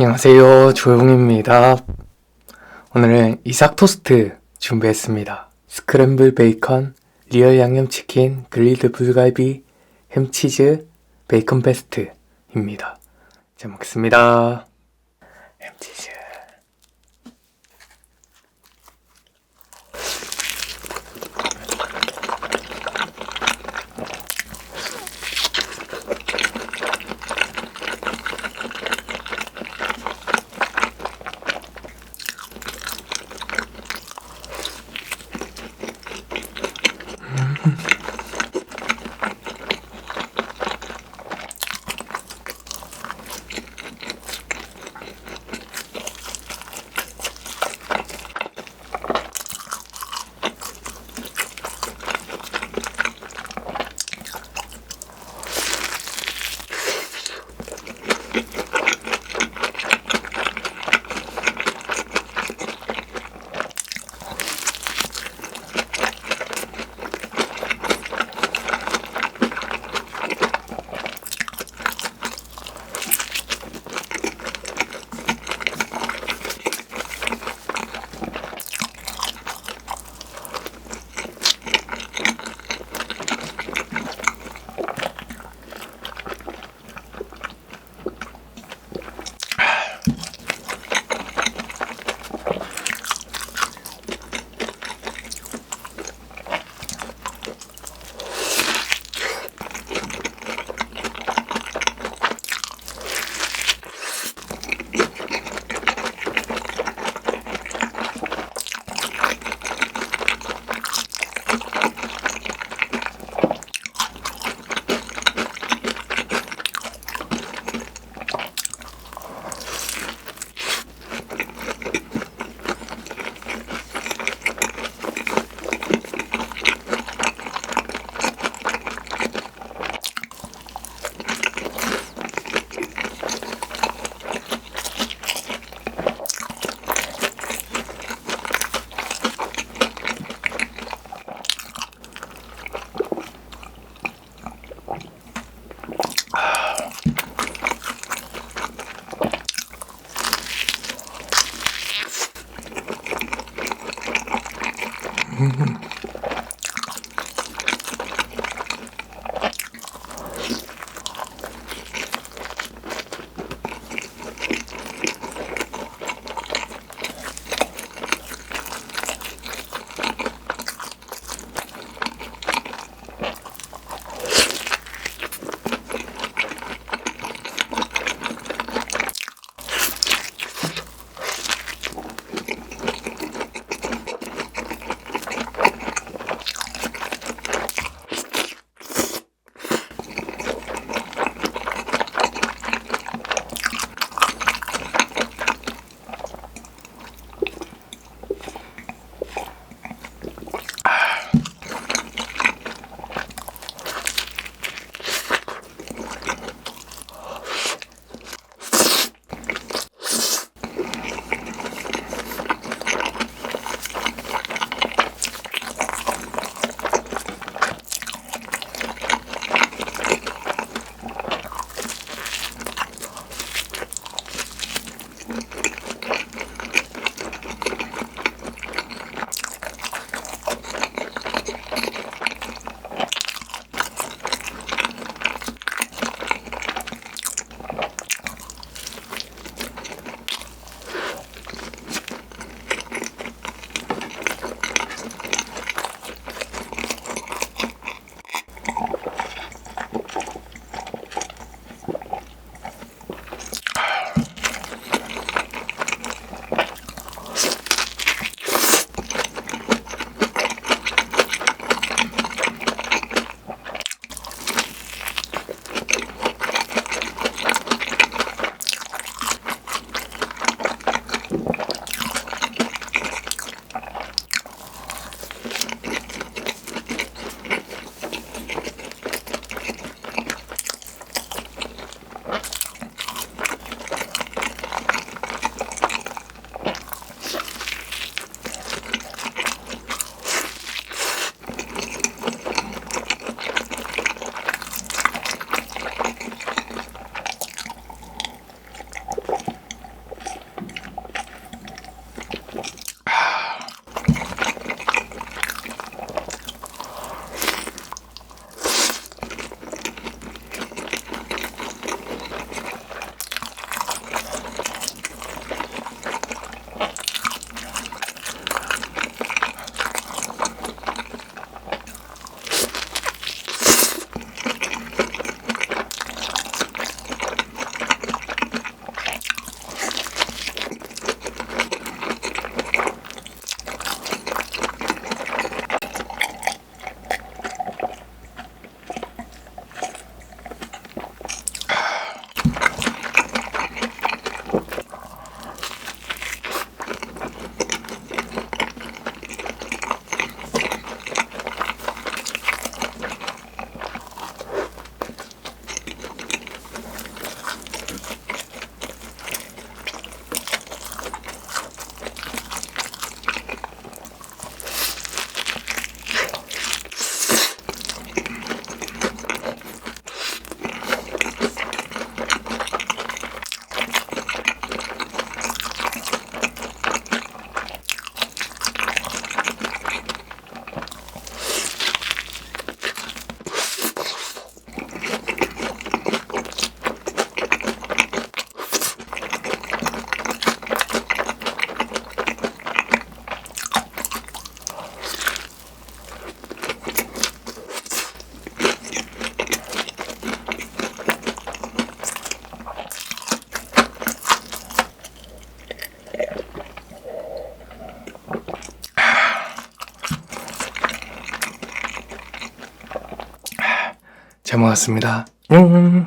안녕하세요. 조용입니다. 오늘은 이삭 토스트 준비했습니다. 스크램블 베이컨, 리얼 양념치킨, 그릴드 불갈비, 햄치즈, 베이컨 페스트입니다. 잘 먹겠습니다. 햄치즈. Mm-hmm. 잘 먹었습니다. 음.